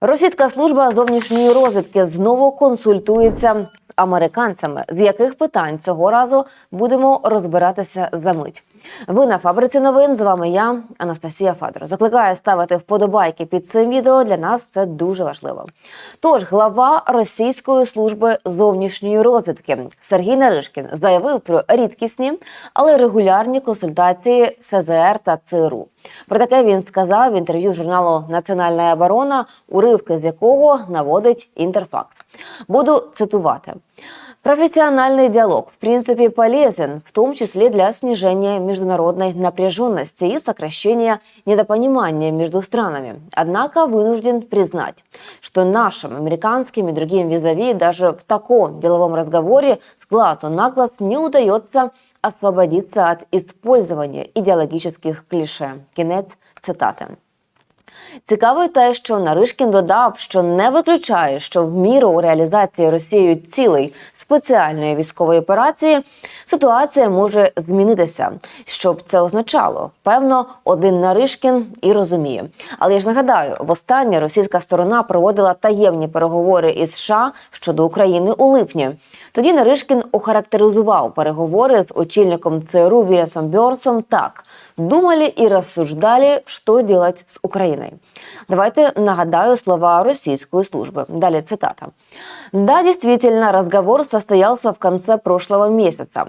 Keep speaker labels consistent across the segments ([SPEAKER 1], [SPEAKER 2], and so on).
[SPEAKER 1] Російська служба зовнішньої розвідки знову консультується з американцями. З яких питань цього разу будемо розбиратися за мить. Ви на фабриці новин. З вами я, Анастасія Фадор. Закликаю ставити вподобайки під цим відео. Для нас це дуже важливо. Тож глава російської служби зовнішньої розвідки Сергій Наришкін заявив про рідкісні, але регулярні консультації СЗР та ЦРУ. Про таке він сказав в інтерв'ю журналу Національна оборона, уривки з якого наводить Інтерфакс. Буду цитувати. Профессиональный диалог, в принципе, полезен, в том числе для снижения международной напряженности и сокращения недопонимания между странами. Однако вынужден признать, что нашим американским и другим визави даже в таком деловом разговоре с глазу на глаз не удается освободиться от использования идеологических клише. Кінець цитати. Цікаво те, що Наришкін додав, що не виключає, що в міру реалізації Росією цілей спеціальної військової операції ситуація може змінитися. Що б це означало? Певно, один Наришкін і розуміє. Але я ж нагадаю, востаннє російська сторона проводила таємні переговори із США щодо України у липні. Тоді Наришкін охарактеризував переговори з очільником ЦРУ Вільямсом Бьорсом так: думали і розсуждали, що делать з Україною. Давайте нагадаю слова российской службы. Далее цитата. Да, действительно, разговор состоялся в конце прошлого месяца.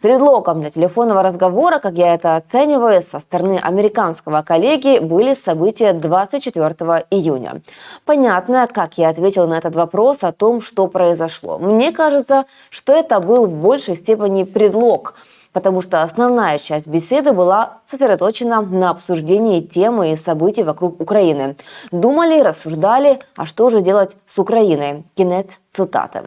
[SPEAKER 1] Предлогом для телефонного разговора, как я это оцениваю, со стороны американского коллеги были события 24 июня. Понятно, как я ответил на этот вопрос о том, что произошло. Мне кажется, что это был в большей степени предлог – потому что основная часть беседы была сосредоточена на обсуждении темы и событий вокруг Украины. Думали, рассуждали, а что же делать с Украиной? Кінець цитати.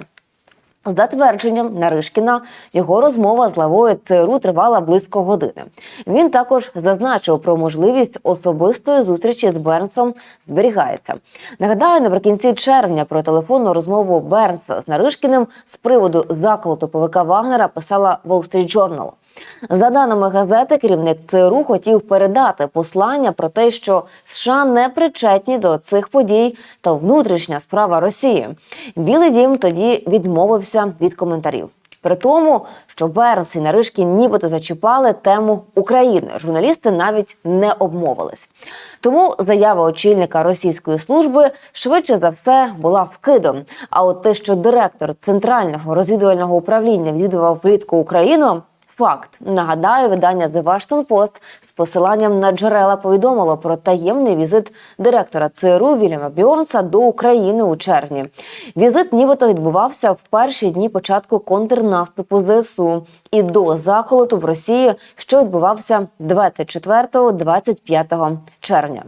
[SPEAKER 1] За твердженням Наришкіна, його розмова з главою ЦРУ тривала близько години. Він також зазначив про можливість особистої зустрічі з Бернсом зберігається. Нагадаю, наприкінці червня про телефонну розмову Бернса з Наришкіним з приводу заколоту ПВК Вагнера писала Wall Street Journal. За даними газети, керівник ЦРУ хотів передати послання про те, що США не причетні до цих подій та внутрішня справа Росії. Білий дім тоді відмовився від коментарів. При тому, що Бернс і Наришкін нібито зачіпали тему України. Журналісти навіть не обмовились. Тому заява очільника російської служби швидше за все була вкидом. А от те, що директор центрального розвідувального управління відвідував влітку Україну. Факт нагадаю, видання The Washington Post з посиланням на джерела повідомило про таємний візит директора ЦРУ Вільяма Бьорнса до України у червні. Візит нібито відбувався в перші дні початку контрнаступу ЗСУ і до заколоту в Росії, що відбувався 24-25 червня.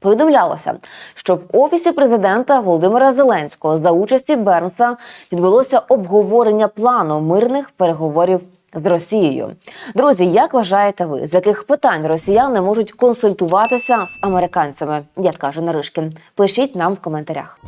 [SPEAKER 1] Повідомлялося, що в офісі президента Володимира Зеленського за участі Бернса відбулося обговорення плану мирних переговорів з Росією. Друзі, як вважаєте ви, з яких питань росіяни можуть консультуватися з американцями? Як каже Наришкін, пишіть нам в коментарях.